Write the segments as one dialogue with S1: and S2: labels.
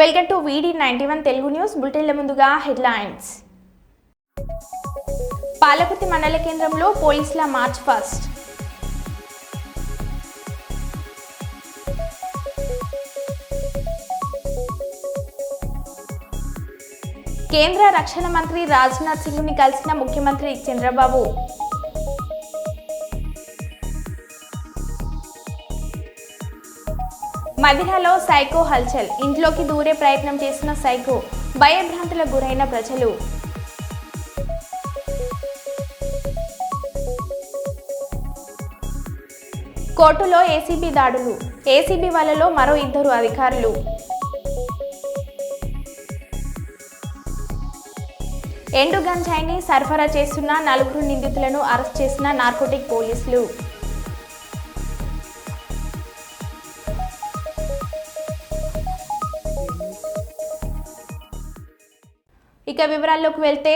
S1: Welcome to వీడి ninety one Telugu news బులెటిన్ల ముందుగా హెడ్లైన్స్. పాలకుర్తి మండల కేంద్రంలో పోలీసుల మార్చ్ ఫస్ట్. కేంద్ర రక్షణ మంత్రి రాజ్నాథ్ సింగ్ని కలిసిన ముఖ్యమంత్రి చంద్రబాబు. మదిరాలో సైకో హల్చల్. ఇంట్లోకి దూరే ప్రయత్నం చేసిన సైకో భయభ్రాంతులకు గురైన ప్రజలు. కోర్టులో ఏసీబీ దాడులు. ఏసీబీ వలలో మరో ఇద్దరు అధికారులు. ఎండు గంజాయిని సరఫరా చేస్తున్న నలుగురు నిందితులను అరెస్ట్ చేసిన నార్కోటిక్ పోలీసులు. ఇక వివరాల్లోకి వెళ్తే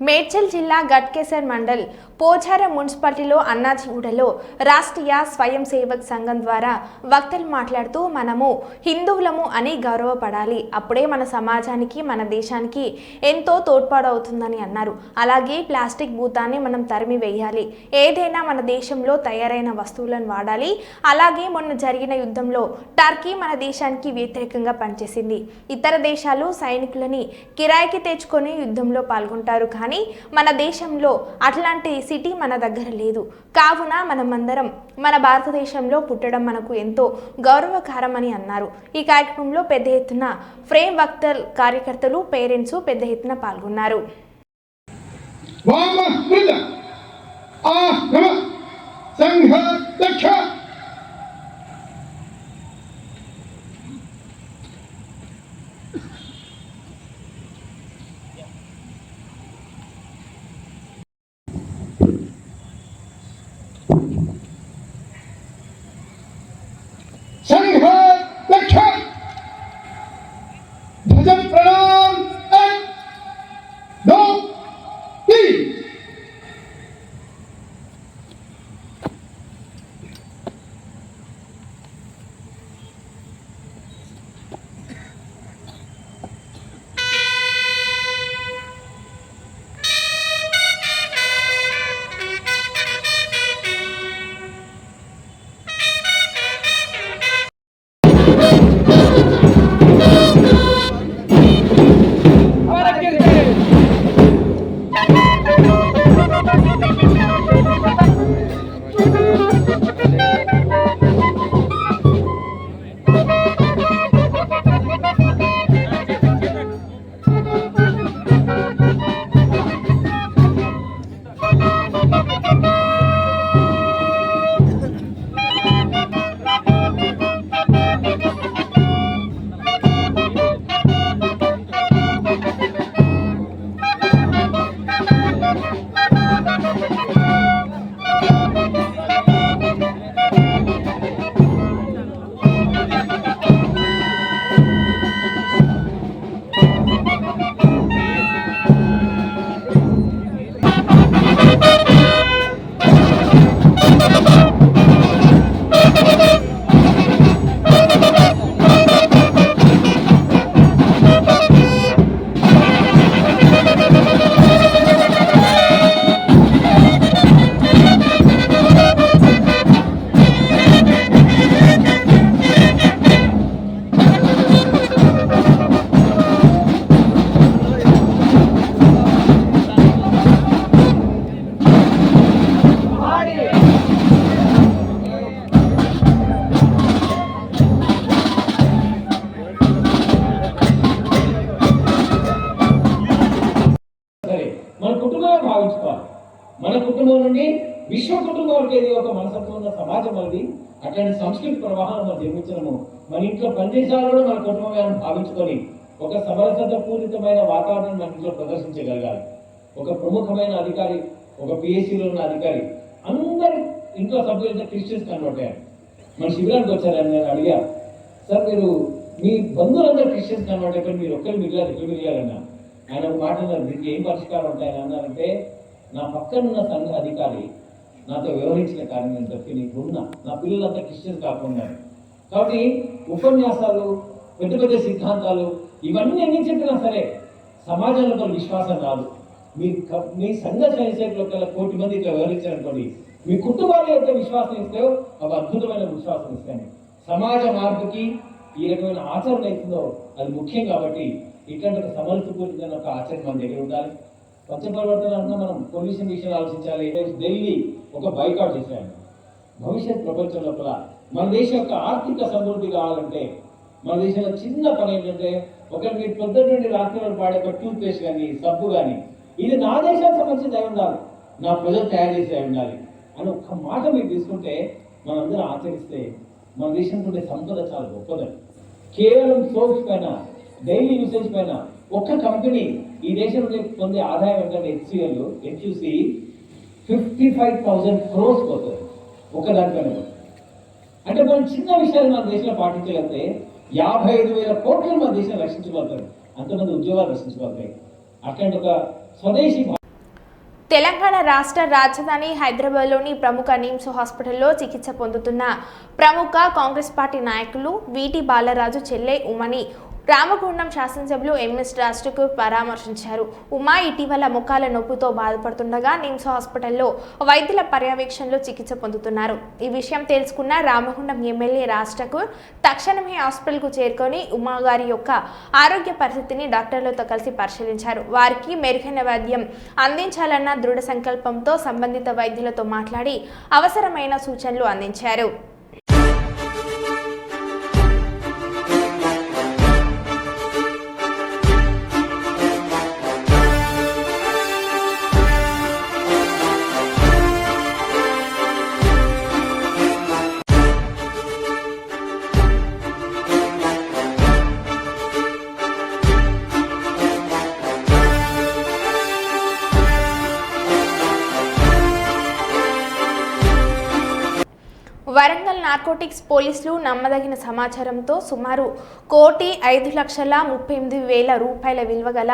S1: మేడ్చల్ జిల్లా గట్కేసర్ మండల్ పోచారం మున్సిపాలిటీలో అన్నాజీగూడలో రాష్ట్రీయ స్వయం సేవక్ సంఘం ద్వారా వక్తలు మాట్లాడుతూ మనము హిందువులము అని గౌరవపడాలి. అప్పుడే మన సమాజానికి మన దేశానికి ఎంతో తోడ్పాడవుతుందని అన్నారు. అలాగే ప్లాస్టిక్ భూతాన్ని మనం తరిమి వేయాలి. ఏదైనా మన దేశంలో తయారైన వస్తువులను వాడాలి. అలాగే మొన్న జరిగిన యుద్ధంలో టర్కీ మన దేశానికి వ్యతిరేకంగా పనిచేసింది. ఇతర దేశాలు సైనికులని కిరాయికి తెచ్చుకొని యుద్ధంలో పాల్గొంటారు. కానీ మన దేశంలో అట్లాంటి సిటీ మన దగ్గర లేదు. కావున మనమందరం మన భారతదేశంలో పుట్టడం మనకు ఎంతో గౌరవకారమని అన్నారు. ఈ కార్యక్రమంలో పెద్ద ఎత్తున ఫ్రేమ్ వక్తల్ కార్యకర్తలు పేరెంట్స్ పెద్ద ఎత్తున పాల్గొన్నారు.
S2: వామ ఆ సంఘ దక్ష సంఘ
S3: భావించుకొని ఒక సమరసత పూరితమైన వాతావరణం మన ఇంట్లో ప్రదర్శించగలగాలి. ఒక ప్రముఖమైన అధికారి ఒక పిఎస్సిలో ఉన్న అధికారి అందరి ఇంట్లో సభ్యులతో క్రిస్టియన్స్ కన్వర్ట్ అయ్యారు. మన శిబిరానికి వచ్చారని నేను అడిగా సార్ మీరు మీ బంధువులందరూ క్రిస్టియన్స్ కన్వర్ట్ అయిపోయి మీరు ఒక్కరు మిగిలారు ఎక్కడ మిగిలారన్నా ఆయన ఒక మాట అన్నారు దీనికి ఏం పరిష్కారం ఉంటాయని అన్నారంటే నా పక్కనున్న సంఘ అధికారి నాతో వ్యవహరించిన కార్యం నేను తప్పి నీకు ఉన్నా నా పిల్లలంతా క్రిస్టియన్స్ కాకుండా కాబట్టి ఉపన్యాసాలు పెద్ద పెద్ద సిద్ధాంతాలు ఇవన్నీ ఎన్ని చెప్పినా సరే సమాజంలో కొన్ని విశ్వాసం రాదు. మీ మీ సంఘ సైన్సేట్లో కోటి మంది ఇట్లా వివరించారనుకోండి మీ కుటుంబాలు ఎంత విశ్వాసం ఇస్తాయో అవి అద్భుతమైన విశ్వాసం ఇస్తాయి. సమాజ మార్పుకి ఈ రకమైన ఆచరణ అవుతుందో అది ముఖ్యం కాబట్టి ఇట్లాంటి ఒక సమర్థపూరితమైన ఒక ఆచరణ మన దగ్గర ఉండాలి. స్వచ్ఛ పరివర్తన అంతా మనం పొల్యూషన్ విషయాలు ఆలోచించాలి. ఢిల్లీ ఒక బైకాట్ చేశాను భవిష్యత్ ప్రపంచం లోపల మన దేశం యొక్క ఆర్థిక సమృద్ధి కావాలంటే మన దేశంలో చిన్న పని ఏంటంటే ఒకరికి మీరు పొద్దున్న నుండి రాత్రి వరకు వాడే ఒక టూత్ పేస్ట్ కానీ సబ్బు కానీ ఇది నా దేశానికి సంబంధించి అయి ఉండాలి. నా ప్రజలు తయారు చేసి అయి ఉండాలి. అని ఒక్క మాట మీరు తీసుకుంటే మనందరం ఆచరిస్తే మన దేశంలో ఉండే సంపద చాలా గొప్పదండి కేవలం సోప్స్ పైన డైలీ యూసేజ్ పైన ఒక్క కంపెనీ ఈ దేశంలో పొందే ఆదాయం ఏంటంటే HCL HUC fifty five thousand crores పోతుంది. ఒక దానిపైన. అంటే మనం చిన్న విషయాలు మన దేశంలో పాటించగలిగితే యాభై ఐదు వేల కోట్లు మన దేశం రక్షించగలుగుతారు అంతమంది ఉద్యోగాలు రక్షించగలుగుతాయి అట్లాంటి ఒక స్వదేశీ
S1: తెలంగాణ రాష్ట్ర రాజధాని హైదరాబాద్లోని ప్రముఖ నిమ్స్ హాస్పిటల్లో చికిత్స పొందుతున్న ప్రముఖ కాంగ్రెస్ పార్టీ నాయకులు వీటి బాలరాజు చెల్లె ఉమని రామగుండం శాసనసభ్యులు ఎంఎస్ రాష్ట్రకు పరామర్శించారు. ఉమా ఇటీవల ముఖాల నొప్పితో బాధపడుతుండగా నిమ్స్ హాస్పిటల్లో వైద్యుల పర్యవేక్షణలో చికిత్స పొందుతున్నారు. ఈ విషయం తెలుసుకున్న రామగుండం ఎమ్మెల్యే రాష్ట్రకు తక్షణమే హాస్పిటల్కు చేరుకొని ఉమా గారి యొక్క ఆరోగ్య పరిస్థితిని డాక్టర్లతో కలిసి పరిశీలించారు. వారికి మెరుగైన వైద్యం అందించాలన్న దృఢ సంకల్పంతో సంబంధిత వైద్యులతో మాట్లాడి అవసరమైన సూచనలు అందించారు. నార్కోటిక్స్ పోలీసులు నమ్మదగిన సమాచారంతో సుమారు కోటి ఐదు లక్షల ముప్పై ఎనిమిది వేల రూపాయల విలువ గల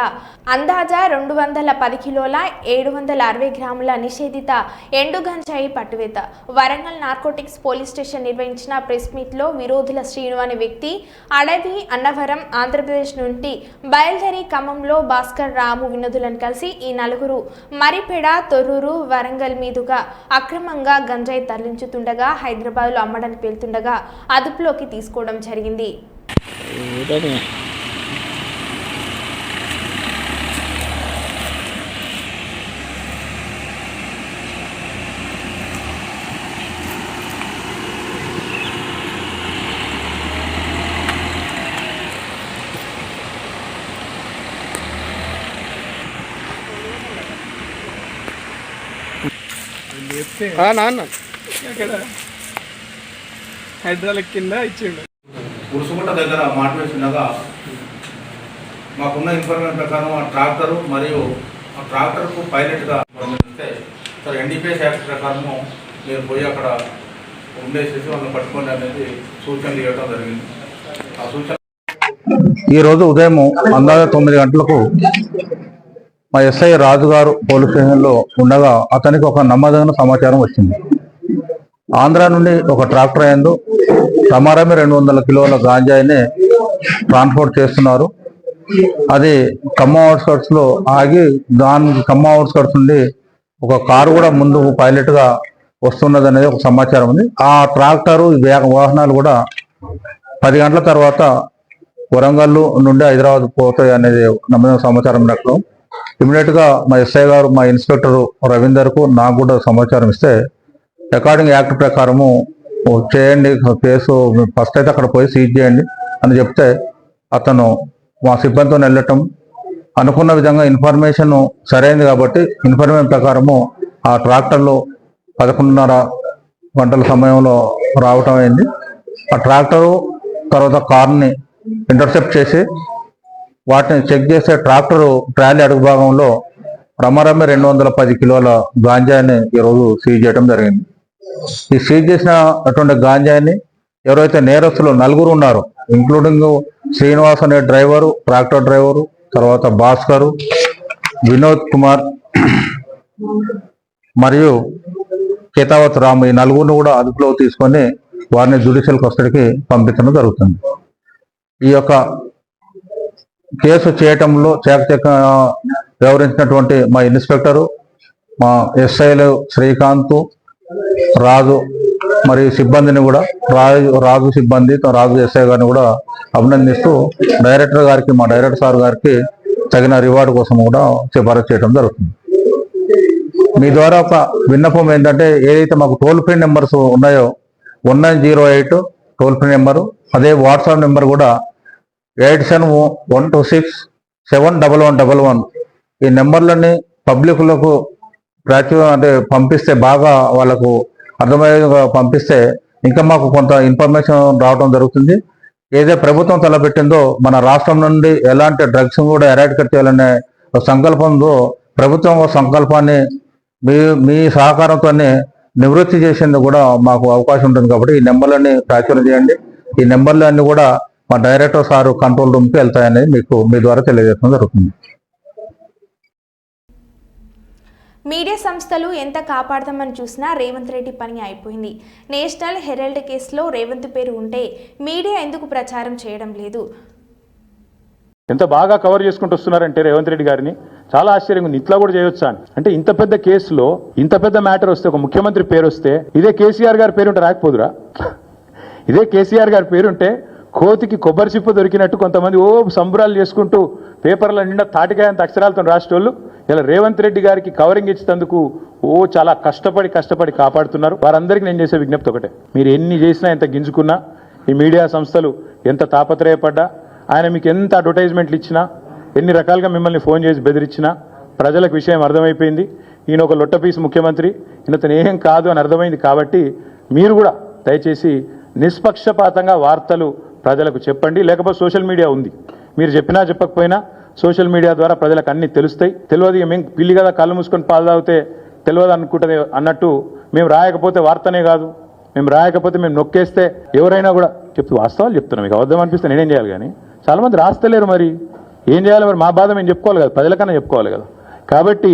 S1: అందాజా రెండు వందల పది కిలోల ఏడు వందల అరవై గ్రాముల నిషేధిత ఎండు గంజాయి పట్టువేత. వరంగల్ నార్కోటిక్స్ పోలీస్ స్టేషన్ నిర్వహించిన ప్రెస్ మీట్లో విరోధుల శ్రీను అనే వ్యక్తి అడవి అన్నవరం ఆంధ్రప్రదేశ్ నుండి బయలుదేరి ఖమ్మంలో భాస్కర్ రాము వినోదులను కలిసి ఈ నలుగురు మరిపెడ తొర్రూరు వరంగల్ మీదుగా అక్రమంగా గంజాయి తరలించుతుండగా హైదరాబాద్లో అమ్మడం అమ్మడానికి వెళ్తుండగా అదుపులోకి తీసుకోవడం జరిగింది.
S4: నాన్న. హైడ్రాలిక్ కింద ఇచ్చిండు.
S5: ఉరుసుగుట్ట దగ్గర మాట్లాడి ఉండగా మాకున్న ఇన్ఫర్మేషన్ ప్రకారం ఆ ట్రాక్టరు మరియు ఆ ట్రాక్టర్కు పైలట్గా సార్ ఎన్డీపీఎస్ యాక్ట్ ప్రకారము మీరు పోయి అక్కడ ఉండేసేసి వాళ్ళని పట్టుకోండి అనేది సూచనలు ఇవ్వడం జరిగింది. ఆ సూచన
S6: ఈ రోజు ఉదయం అందాజ తొమ్మిది గంటలకు మా ఎస్ఐ రాజు గారు పోలీస్ స్టేషన్లో ఉండగా అతనికి ఒక నమ్మదగిన సమాచారం వచ్చింది. ఆంధ్ర నుండి ఒక ట్రాక్టర్ అయిందు సమారమే రెండు వందల కిలోల గాంజాయిని ట్రాన్స్పోర్ట్ చేస్తున్నారు. అది ఖమ్మం అవుట్స్కట్స్లో ఆగి దాని ఖమ్మం అవుట్స్కట్స్ నుండి ఒక కారు కూడా ముందు పైలట్గా వస్తున్నది అనేది ఒక సమాచారం ఉంది. ఆ ట్రాక్టరు ఈ వాహనాలు కూడా పది గంటల తర్వాత వరంగల్ నుండి హైదరాబాద్ పోతాయి అనేది నమ్మిన సమాచారం నాకు ఇమీడియట్గా మా ఎస్ఐ గారు మా ఇన్స్పెక్టర్ రవీందర్కు నాకు కూడా సమాచారం ఇస్తే అకార్డింగ్ యాక్ట్ ప్రకారము చేయండి కేసు ఫస్ట్ అయితే అక్కడ పోయి సీజ్ చేయండి అని చెప్తే అతను మా సిబ్బందితో వెళ్ళటం అనుకున్న విధంగా ఇన్ఫర్మేషన్ సరైంది కాబట్టి ఇన్ఫర్మేషన్ ప్రకారము ఆ ట్రాక్టర్లో పదకొండున్నర గంటల సమయంలో రావటం అయింది. ఆ ట్రాక్టరు తర్వాత కార్ని ఇంటర్సెప్ట్ చేసి వాటిని చెక్ చేసే ట్రాక్టరు ట్రాలీ అడుగు భాగంలో రమారమ్మ రెండు వందల పది కిలోల గాంజాని ఈరోజు సీజ్ చేయడం జరిగింది. ఈ సీజ్ చేసినటువంటి గాంజాని ఎవరైతే నేరస్తులు నలుగురు ఉన్నారు ఇంక్లూడింగ్ శ్రీనివాస్ అనే డ్రైవరు ట్రాక్టర్ డ్రైవరు తర్వాత భాస్కరు వినోద్ కుమార్ మరియు కేతావత్ రాము ఈ నలుగురిని కూడా అదుపులో తీసుకొని వారిని జ్యుడిషియల్ కస్టడీకి పంపించడం జరుగుతుంది. ఈ యొక్క కేసు చేయటంలో చేకచక వ్యవహరించినటువంటి మా ఇన్స్పెక్టరు మా ఎస్ఐలు శ్రీకాంత్ రాజు మరియు సిబ్బందిని కూడా రాజు రాజు సిబ్బంది రాజు ఎస్ఐ గారిని కూడా అభినందిస్తూ డైరెక్టర్ గారికి మా డైరెక్టర్ సార్ గారికి తగిన రివార్డు కోసం కూడా సిఫారసు చేయడం జరుగుతుంది. మీ ద్వారా ఒక విన్నపం ఏంటంటే ఏదైతే మాకు టోల్ ఫ్రీ నెంబర్స్ ఉన్నాయో one nine zero eight toll free number అదే వాట్సాప్ నెంబర్ కూడా eight seven one two six seven double one double one. ఈ నెంబర్లన్నీ పబ్లిక్లకు ప్రాచుర్యం అంటే పంపిస్తే బాగా వాళ్ళకు అర్థమయ్యే పంపిస్తే ఇంకా మాకు కొంత ఇన్ఫర్మేషన్ రావడం జరుగుతుంది. ఏదైతే ప్రభుత్వం తలపెట్టిందో మన రాష్ట్రం నుండి ఎలాంటి డ్రగ్స్ కూడా ఎరాడికేట్ చేయాలనే సంకల్పంతో ప్రభుత్వం ఒక సంకల్పాన్ని మీ మీ సహకారంతోనే నివృత్తి చేసేందుకు కూడా మాకు అవకాశం ఉంటుంది కాబట్టి ఈ నెంబర్లన్నీ ప్రాచుర్యం చేయండి. ఈ నెంబర్లు అన్నీ కూడా మా డైరెక్టర్ సారు కంట్రోల్ రూమ్కి వెళ్తాయనేది మీకు మీ ద్వారా తెలియజేయడం జరుగుతుంది.
S1: మీడియా సంస్థలు ఎంత కాపాడతామని చూసినా రేవంత్ రెడ్డి పని అయిపోయింది నేషనల్ హెరాల్డ్ కేసులో రేవంత్ పేరు ఉంటే మీడియా ఎందుకు ప్రచారం చేయడం లేదు?
S7: ఎంత బాగా కవర్ చేసుకుంటూ వస్తున్నారంటే రేవంత్ రెడ్డి గారిని. చాలా ఆశ్చర్యంగా ఉంది. ఇట్లా కూడా చేయొచ్చా అని. అంటే ఇంత పెద్ద కేసులో ఇంత పెద్ద మ్యాటర్ వస్తే ఒక ముఖ్యమంత్రి పేరు వస్తే ఇదే కేసీఆర్ గారి పేరు ఉంటే రాకపోదురా? ఇదే కేసీఆర్ గారి పేరుంటే కోతికి కొబ్బరి చిప్ప దొరికినట్టు కొంతమంది ఓ సంబరాలు చేసుకుంటూ పేపర్ల నిండా తాటికాయంత అక్షరాలతో రాసేటోళ్ళు ఇలా రేవంత్ రెడ్డి గారికి కవరింగ్ ఇచ్చినందుకు ఓ చాలా కష్టపడి కష్టపడి కాపాడుతున్నారు. వారందరికీ నేను చేసే విజ్ఞప్తి ఒకటే. మీరు ఎన్ని చేసినా ఎంత గింజుకున్నా ఈ మీడియా సంస్థలు ఎంత తాపత్రయపడ్డా ఆయన మీకు ఎంత అడ్వర్టైజ్మెంట్లు ఇచ్చినా ఎన్ని రకాలుగా మిమ్మల్ని ఫోన్ చేసి బెదిరించినా ప్రజలకు విషయం అర్థమైపోయింది. ఈయన ఒక లొట్టపీస్ ముఖ్యమంత్రి ఈయనతను ఏం కాదు అని అర్థమైంది కాబట్టి మీరు కూడా దయచేసి నిష్పక్షపాతంగా వార్తలు ప్రజలకు చెప్పండి. లేకపోతే సోషల్ మీడియా ఉంది. మీరు చెప్పినా చెప్పకపోయినా సోషల్ మీడియా ద్వారా ప్రజలకు అన్ని తెలుస్తాయి. తెలియదు మేము పిల్లి కదా కళ్ళు మూసుకొని పాలు తాగితే తెలియదు అనుకుంటుంది అన్నట్టు మేము రాయకపోతే వార్తనే కాదు. మేము రాయకపోతే మేము నొక్కేస్తే ఎవరైనా కూడా చెప్తూ వాస్తవాలు చెప్తున్నాం. మీకు అబద్ధం అనిపిస్తే నేనేం చేయాలి కానీ చాలా మంది రాస్తలేరు మరి. ఏం చేయాలి మరి? మా బాధ మేము చెప్పుకోవాలి కదా. ప్రజలకన్నా చెప్పుకోవాలి కదా. కాబట్టి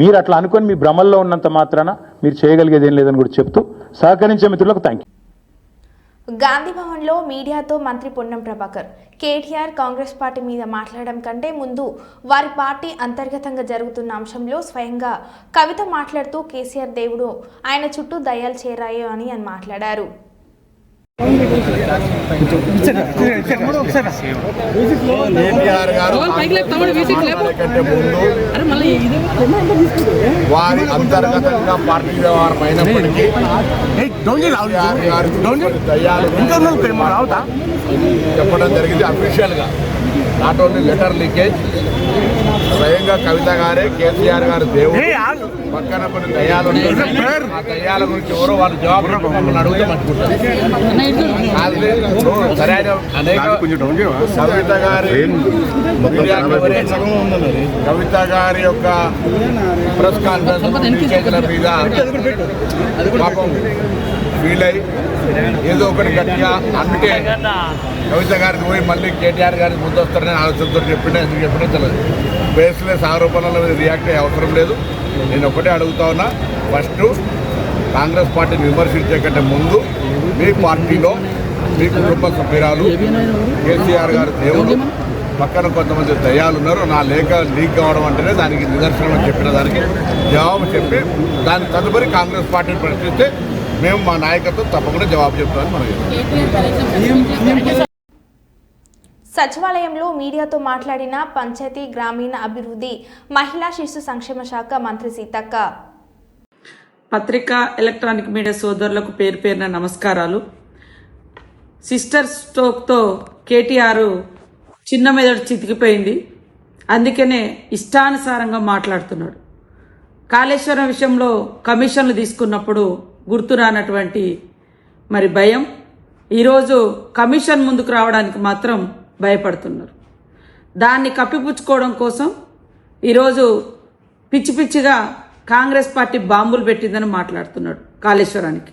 S7: మీరు అట్లా అనుకొని మీ భ్రమల్లో ఉన్నంత మాత్రాన మీరు చేయగలిగేది ఏం లేదని కూడా చెప్తూ సహకరించే మిత్రులకు థ్యాంక్
S1: యూ భవన్లో మీడియాతో మంత్రి పొన్నం ప్రభాకర్ కేటీఆర్ కాంగ్రెస్ పార్టీ మీద మాట్లాడడం కంటే ముందు వారి పార్టీ అంతర్గతంగా జరుగుతున్న అంశంలో స్వయంగా కవిత మాట్లాడుతూ కేసీఆర్ దేవుడు ఆయన చుట్టూ దయ్యాలు చేరాయో అని అని మాట్లాడారు.
S8: కేటీఆర్ గారు వారి అంతర్గతంగా పార్టీ వ్యవహారం అయినప్పటికీ చెప్పడం జరిగింది అఫీషియల్గా. నాట్ ఓన్లీ లెటర్ లీకేజ్ స్వయంగా కవిత గారే కేసీఆర్ గారు దేవుడు. పక్కన కొన్ని దయ్యాలు. ఆ దయ్యాల గురించి ఎవరో వాళ్ళు జవాబు మమ్మల్ని అడిగితే సరైన అనేక కవిత గారి కవిత గారి యొక్క ప్రెస్ కాన్ఫరెన్స్ మీద పాపం ఫీల్ అయ్యి ఏదో ఒకటి గట్టిగా అందుకే కవిత గారికి పోయి మళ్ళీ కేటీఆర్ గారికి ముందు వస్తారని ఆలోచనతో చెప్పినా ఎందుకు చెప్పినా తెలియదు. బేస్లెస్ ఆరోపణల మీద రియాక్ట్ అయ్యే అవసరం లేదు. నేను ఒకటే అడుగుతా ఉన్నా. ఫస్ట్ కాంగ్రెస్ పార్టీని విమర్శించే కంటే ముందు మీ పార్టీలో మీ కుటుంబ సభ్యురాలు కేసీఆర్ గారు దేవుడు. పక్కన కొంతమంది దయాలున్నారు. ఉన్నారు నా లేఖ లీక్ కావడం అంటేనే దానికి నిదర్శనం చెప్పిన దానికి జవాబు చెప్పి దాని తదుపరి కాంగ్రెస్ పార్టీని ప్రశ్నిస్తే మేము మా నాయకత్వం తప్పకుండా జవాబు చెప్తామని మనం
S1: సచివాలయంలో మీడియాతో మాట్లాడిన పంచాయతీ గ్రామీణ అభివృద్ధి మహిళా శిశు సంక్షేమ శాఖ మంత్రి సీతక్క.
S9: పత్రికా ఎలక్ట్రానిక్ మీడియా సోదరులకు పేరు పేరున నమస్కారాలు. సిస్టర్ స్ట్రోక్తో కేటీఆర్ చిన్న మెదడు చితికిపోయింది. అందుకనే ఇష్టానుసారంగా మాట్లాడుతున్నాడు. కాళేశ్వరం విషయంలో కమిషన్లు తీసుకున్నప్పుడు గుర్తు రానటువంటి మరి భయం. ఈరోజు కమిషన్ ముందుకు రావడానికి మాత్రం భయపడుతున్నారు. దాన్ని కప్పిపుచ్చుకోవడం కోసం ఈరోజు పిచ్చి పిచ్చిగా కాంగ్రెస్ పార్టీ బాంబులు పెట్టిందని మాట్లాడుతున్నాడు కాళేశ్వరానికి.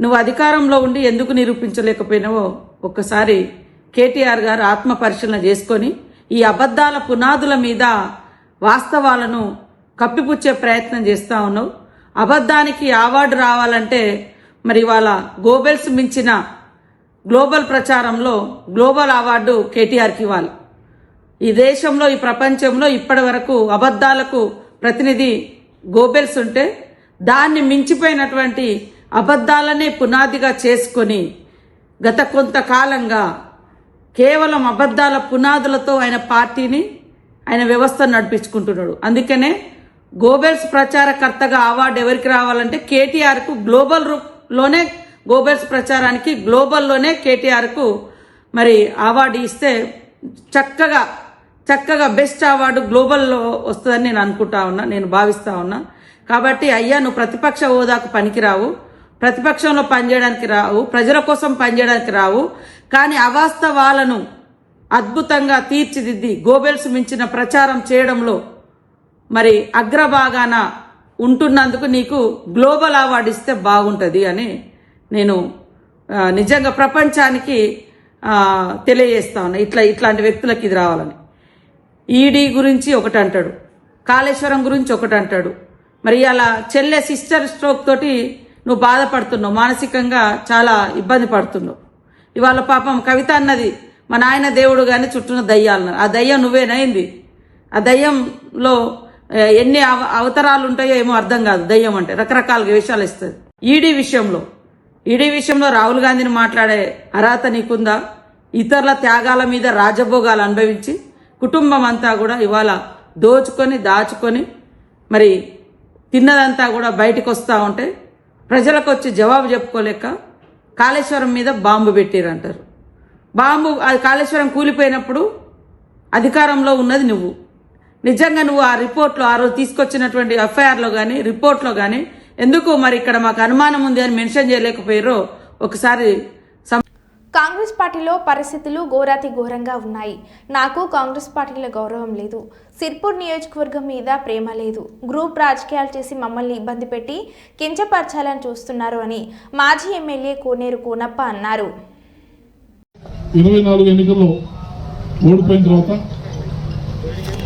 S9: నువ్వు అధికారంలో ఉండి ఎందుకు నిరూపించలేకపోయినావో ఒక్కసారి కేటీఆర్ గారు ఆత్మ పరిశీలన చేసుకొని ఈ అబద్ధాల పునాదుల మీద వాస్తవాలను కప్పిపుచ్చే ప్రయత్నం చేస్తా ఉన్నావు. అబద్ధానికి అవార్డు రావాలంటే మరి ఇవాళ గోబెల్స్ మించిన గ్లోబల్ ప్రచారంలో గ్లోబల్ అవార్డు కేటీఆర్కి ఇవ్వాలి. ఈ దేశంలో ఈ ప్రపంచంలో ఇప్పటి వరకు అబద్ధాలకు ప్రతినిధి గోబెల్స్ ఉంటే దాన్ని మించిపోయినటువంటి అబద్ధాలనే పునాదిగా చేసుకొని గత కొంతకాలంగా కేవలం అబద్ధాల పునాదులతో ఆయన పార్టీని ఆయన వ్యవస్థను నడిపించుకుంటున్నాడు. అందుకనే గోబెల్స్ ప్రచారకర్తగా అవార్డు ఎవరికి రావాలంటే కేటీఆర్కు గ్లోబల్లోనే గోబెల్స్ ప్రచారానికి గ్లోబల్లోనే కేటీఆర్కు మరి అవార్డు ఇస్తే చక్కగా చక్కగా బెస్ట్ అవార్డు గ్లోబల్లో వస్తుందని నేను అనుకుంటా ఉన్నా నేను భావిస్తా ఉన్నా. కాబట్టి అయ్యా నువ్వు ప్రతిపక్ష హోదాకు పనికిరావు ప్రతిపక్షంలో పనిచేయడానికి రావు ప్రజల కోసం పనిచేయడానికి రావు కానీ అవాస్తవాలను అద్భుతంగా తీర్చిదిద్ది గోబెల్స్ మించిన ప్రచారం చేయడంలో మరి అగ్రభాగాన ఉంటున్నందుకు నీకు గ్లోబల్ అవార్డు ఇస్తే బాగుంటుంది అని నేను నిజంగా ప్రపంచానికి తెలియజేస్తా ఉన్నా. ఇట్లా ఇట్లాంటి వ్యక్తులకు ఇది రావాలని. ఈడీ గురించి ఒకటి అంటాడు. కాళేశ్వరం గురించి ఒకటి అంటాడు. మరి అలా చెల్లె సిస్టర్ స్ట్రోక్ తోటి నువ్వు బాధపడుతున్నావు. మానసికంగా చాలా ఇబ్బంది పడుతున్నావు. ఇవాళ పాపం కవిత అన్నది మా నాయన దేవుడు కానీ చుట్టూ దయ్యాలన్నారు ఆ దయ్యం నువ్వేనైంది ఆ దయ్యంలో ఎన్ని అవ అవతారాలు ఉంటాయో ఏమో అర్థం కాదు దయ్యం అంటే. రకరకాలుగా విషయాలు ఇస్తుంది. ఈడీ విషయంలో ఈడీ విషయంలో రాహుల్ గాంధీని మాట్లాడే అర్హత నీకుందా? ఇతరుల త్యాగాల మీద రాజభోగాలు అనుభవించి కుటుంబం అంతా కూడా ఇవాళ దోచుకొని దాచుకొని మరి తిన్నదంతా కూడా బయటకు వస్తూ ఉంటే ప్రజలకు వచ్చి జవాబు చెప్పుకోలేక కాళేశ్వరం మీద బాంబు పెట్టిరంటారు. బాంబు అది కాళేశ్వరం కూలిపోయినప్పుడు అధికారంలో ఉన్నది నువ్వు. నిజంగా నువ్వు ఆ రిపోర్ట్లో ఆ రోజు తీసుకొచ్చినటువంటి ఎఫ్ఐఆర్లో కానీ రిపోర్ట్లో కానీ ఎందుకు మరి ఇక్కడ మాకు అనుమానం ఉంది అని మెన్షన్ చేయలేకపోయారో ఒకసారి సం-
S1: కాంగ్రెస్ పార్టీలో పరిస్థితులు ఘోరాతి ఘోరంగా ఉన్నాయి. నాకు కాంగ్రెస్ పార్టీలో గౌరవం లేదు. సిర్పూర్ నియోజకవర్గం మీద ప్రేమ లేదు. గ్రూప్ రాజకీయాలు చేసి మమ్మల్ని ఇబ్బంది పెట్టి కించపరచాలని చూస్తున్నారు అని మాజీ ఎమ్మెల్యే కోనేరు కోనప్ప అన్నారు.
S2: ఇరవై నాలుగు ఎన్నికల్లో ఓడిపోయిన తర్వాత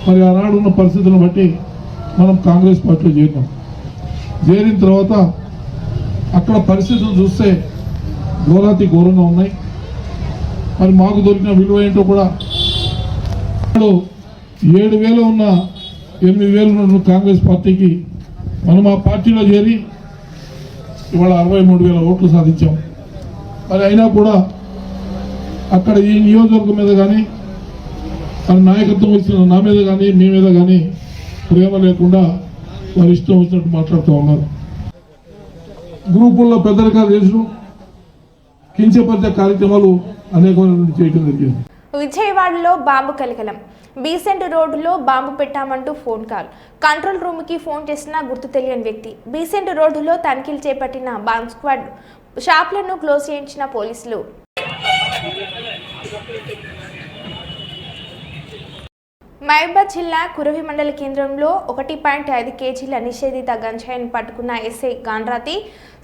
S2: మరి ఆనాడు ఉన్న పరిస్థితులను బట్టి మనం కాంగ్రెస్ పార్టీలో చేరినాం. చేరిన తర్వాత అక్కడ పరిస్థితులు చూస్తే ఘోరాతి ఘోరంగా ఉన్నాయి. మరి మాకు దొరికిన విలువ ఏంటో కూడా ఏడు వేలు ఉన్న ఎనిమిది వేలు ఉన్న కాంగ్రెస్ పార్టీకి మనం ఆ పార్టీలో చేరి ఇవాళ అరవై మూడు వేల ఓట్లు సాధించాం. మరి అయినా కూడా అక్కడ ఈ నియోజకవర్గం మీద కానీ వారి నాయకత్వం ఇచ్చిన నా మీద కానీ మీ మీద కానీ ప్రేమ లేకుండా వారి ఇష్టం వచ్చినట్టు మాట్లాడుతూ ఉన్నారు. గ్రూపుల్లో పెద్దరికాలు చేసుడు కించపరిచే కార్యక్రమాలు అనేకమైన చేయడం జరిగింది.
S1: విజయవాడలో బాంబు కలకలం. బీసెంట్ రోడ్డులో బాంబు పెట్టామంటూ ఫోన్ కాల్. కంట్రోల్ రూమ్కి ఫోన్ చేసిన గుర్తు తెలియని వ్యక్తి. బీసెంట్ రోడ్డులో తనిఖీలు చేపట్టిన బాంబ్ స్క్వాడ్ షాప్లను క్లోజ్ చేయించిన పోలీసులు. మహబాద్ జిల్లా కురవి మండల కేంద్రంలో ఒకటి పాయింట్ ఐదు కేజీల నిషేధిత గంజాయిని పట్టుకున్న ఎస్ఐ గాన్రాతి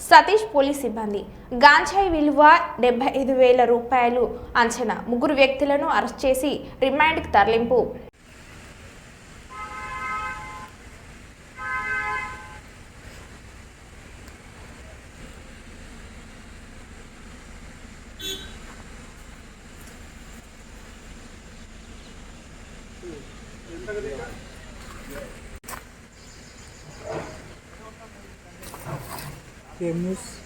S1: సతీష్ పోలీస్ సిబ్బంది. గాంజాయి విలువ డెబ్బై ఐదు వేల రూపాయలు అంచనా. ముగ్గురు వ్యక్తులను అరెస్ట్ చేసి రిమాండ్కి తరలింపు. temos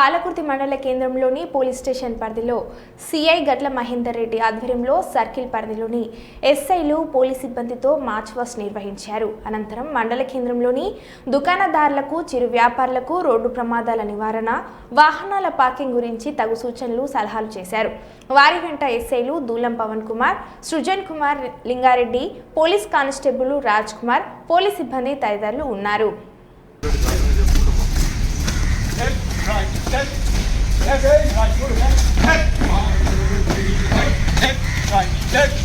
S1: పాలకుర్తి మండల కేంద్రంలోని పోలీస్ స్టేషన్ పరిధిలో సిఐ గట్ల మహేందర్ రెడ్డి ఆధ్వర్యంలో సర్కిల్ పరిధిలోని ఎస్ఐలు పోలీస్ సిబ్బందితో మార్చ్ వాస్ నిర్వహించారు. అనంతరం మండల కేంద్రంలోని దుకాణదారులకు చిరు వ్యాపారులకు రోడ్డు ప్రమాదాల నివారణ వాహనాల పార్కింగ్ గురించి తగు సూచనలు సలహాలు చేశారు. వారి వెంట ఎస్ఐలు Dulam Pavan Kumar Srujan Kumar Lingareddy police constable Raj Kumar police సిబ్బంది తదితరులు ఉన్నారు.
S10: Left, right, left, right, left, right.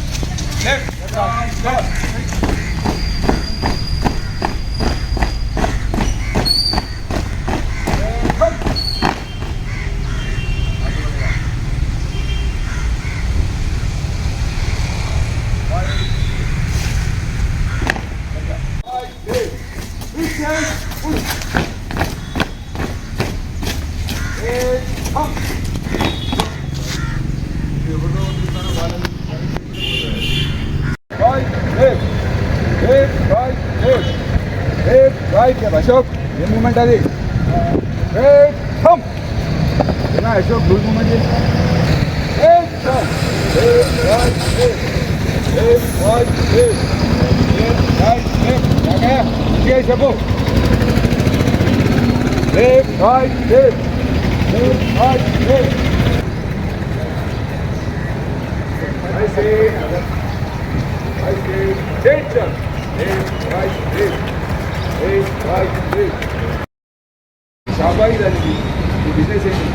S10: Right, left. Left, right, left. I say, I say, attention. Left, right, left. Left, right, left. షాబాయి దానికి ఈ business ఏంటి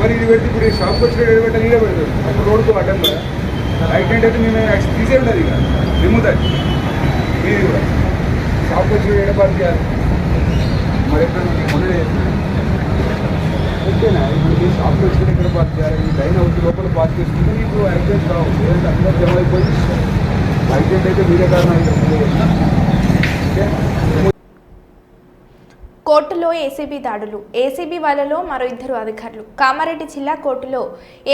S10: మరి ఇది పెడితే ఇప్పుడు ఈ షాప్కి వచ్చిన ఏడు పెట్టాలి ఈడే పెడతారు అప్పుడు రోడ్కు అడ్డం కదా రైట్ హ్యాండ్ అయితే మేము తీసే ఉంటుంది ఇక రిమూవ్ అది మీది కూడా షాప్కి వచ్చిన ఏడ పార్టీ చేయాలి మరి ఎక్కడ మొదలే ఓకేనా ఇప్పుడు మీ షాప్కి వచ్చిన ఎక్కడ పార్క్ చేయాలి ఈ లైన్ అవుట్ లోపల పార్క్ చేసుకుంటే మీకు యాక్సిడెంట్ రావు లేదంటే అందరూ జమ అయిపోయి యాక్సిడెంట్ అయితే మీరే కారణం అయితే ఓకే
S1: కోర్టులో ఏసీబీ దాడులు. ఏసీబీ వాళ్ళలో మరో ఇద్దరు అధికారులు. కామారెడ్డి జిల్లా కోర్టులో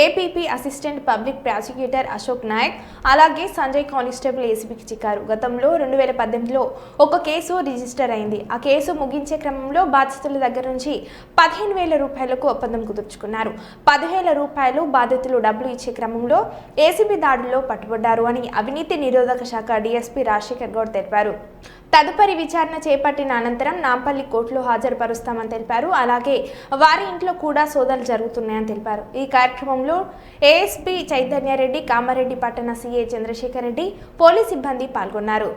S1: APP assistant public prosecutor Ashok Naik అలాగే సంజయ్ కానిస్టేబుల్ ఏసీబీకి చిక్కారు. గతంలో రెండు వేల పద్దెనిమిదిలో ఒక కేసు రిజిస్టర్ అయింది. ఆ కేసు ముగించే క్రమంలో బాధితుల దగ్గర నుంచి పదిహేను వేల రూపాయలకు ఒప్పందం కుదుర్చుకున్నారు. పదివేల రూపాయలు బాధితులు డబ్బులు ఇచ్చే క్రమంలో ఏసీబీ దాడుల్లో పట్టుబడ్డారు అని అవినీతి నిరోధక శాఖ డీఎస్పీ రాజశేఖర్ గౌడ్ తెలిపారు. తదుపరి విచారణ చేపట్టిన అనంతరం నాంపల్లి కోర్టులో హాజరుపరుస్తామని తెలిపారు. అలాగే వారి ఇంట్లో కూడా సోదాలు జరుగుతున్నాయని తెలిపారు. ఈ కార్యక్రమంలో ఏఎస్పీ చైతన్యారెడ్డి కామారెడ్డి పట్టణ సీఏ చంద్రశేఖర్ రెడ్డి పోలీస్ సిబ్బంది పాల్గొన్నారు.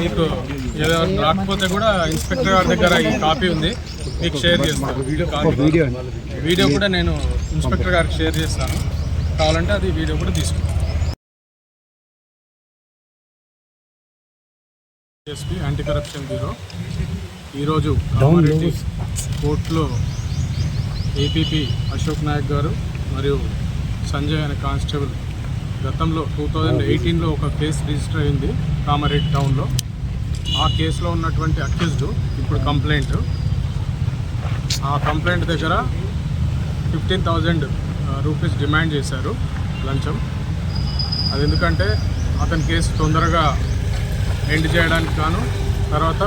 S4: మీకు ఏదో రాకపోతే కూడా ఇన్స్పెక్టర్ గారి దగ్గర ఈ కాపీ ఉంది. మీకు షేర్ చేస్తాను. వీడియో వీడియో కూడా నేను ఇన్స్పెక్టర్ గారికి షేర్ చేస్తాను. కావాలంటే అది వీడియో కూడా తీసుకుంటాను. ఎస్పీ యాంటీ కరప్షన్ బ్యూరో ఈరోజు కామారెడ్డి కోర్టులో ఏపీపీ అశోక్ నాయక్ గారు మరియు సంజయ్ అనే కానిస్టేబుల్ గతంలో టూ థౌజండ్ ఎయిటీన్లో ఒక కేసు రిజిస్టర్ అయింది కామారెడ్డి టౌన్లో. ఆ కేసులో ఉన్నటువంటి అక్యూజ్డ్ ఇప్పుడు కంప్లైంట్. ఆ కంప్లైంట్ దగ్గర ఫిఫ్టీన్ థౌజండ్ రూపీస్ డిమాండ్ చేశారు లంచం. అది ఎందుకంటే అతని కేసు తొందరగా ఎండ్ చేయడానికి గాను తర్వాత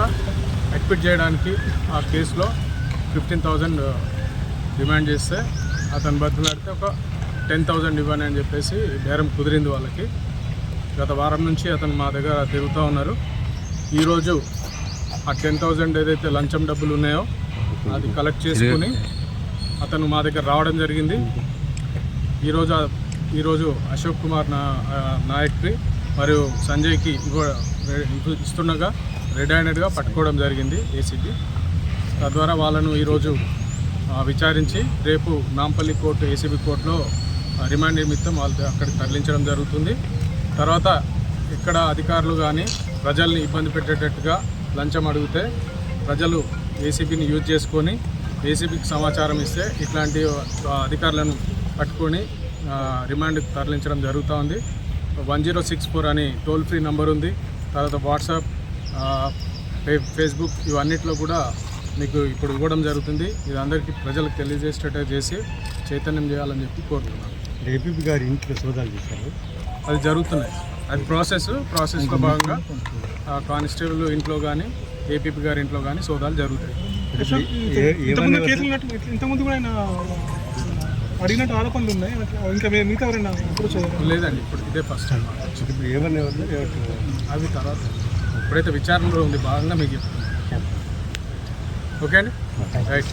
S4: అక్విట్ చేయడానికి ఆ కేసులో ఫిఫ్టీన్ థౌజండ్ డిమాండ్ చేస్తే అతను బతులాడితే ఒక టెన్ థౌజండ్ ఇవ్వని అని చెప్పేసి బేరం కుదిరింది వాళ్ళకి. గత వారం నుంచి అతను మా దగ్గర తిరుగుతూ ఉన్నారు. ఈరోజు ఆ టెన్ థౌజండ్ ఏదైతే లంచం డబ్బులు ఉన్నాయో అది కలెక్ట్ చేసుకుని అతను మా దగ్గర రావడం జరిగింది. ఈరోజు ఈరోజు అశోక్ కుమార్ నా నాయక్కి మరియు సంజయ్కి ఇస్తుండగా రెడ్ హ్యాండెడ్గా పట్టుకోవడం జరిగింది ఏసీబీ. తద్వారా వాళ్ళను ఈరోజు విచారించి రేపు నాంపల్లి కోర్టు ఏసీబీ కోర్టులో రిమాండ్ నిమిత్తం వాళ్ళు అక్కడికి తరలించడం జరుగుతుంది. తర్వాత ఇక్కడ అధికారులు కానీ ప్రజల్ని ఇబ్బంది పెట్టేటట్టుగా లంచం అడిగితే ప్రజలు ఏసీబీని యూజ్ చేసుకొని ఏసీబీకి సమాచారం ఇస్తే ఇట్లాంటి అధికారులను పట్టుకొని ఆ, రిమాండ్కి తరలించడం జరుగుతూ ఉంది వన్ జీరో సిక్స్ ఫోర్ అని టోల్ ఫ్రీ నంబర్ ఉంది. తర్వాత వాట్సాప్ ఫే- ఫేస్బుక్ ఇవన్నిట్లో కూడా మీకు ఇప్పుడు ఇవ్వడం జరుగుతుంది. ఇది అందరికీ ప్రజలకు తెలియజేసేటట్టు చేసి చైతన్యం చేయాలని చెప్పి కోరుతున్నాను.
S11: ఏపీపీ గారి ఇంట్లో సోదాలు చేశారు.
S4: అది జరుగుతున్నాయి. అది ప్రాసెస్ ప్రాసెస్లో భాగంగా ఆ, కానిస్టేబుల్ ఇంట్లో కానీ ఏపీపీ గారి ఇంట్లో కానీ సోదాలు జరుగుతాయి. ఇంతకుముందు కూడా ఆయన అడిగినట్టు ఆరోపణలు ఉన్నాయి. ఇంకా మిగతా ఎవరైనా లేదండి ఇప్పుడు ఇదే ఫస్ట్ టైం.
S11: ఇప్పుడు
S4: అవి తర్వాత. ఇప్పుడైతే విచారణలో ఉంది భాగంగా మీకు ఓకే అండి? రైట్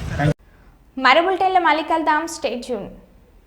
S1: మరో బులెటిన్లో మళ్ళీ కలుద్దాం స్టే ట్యూన్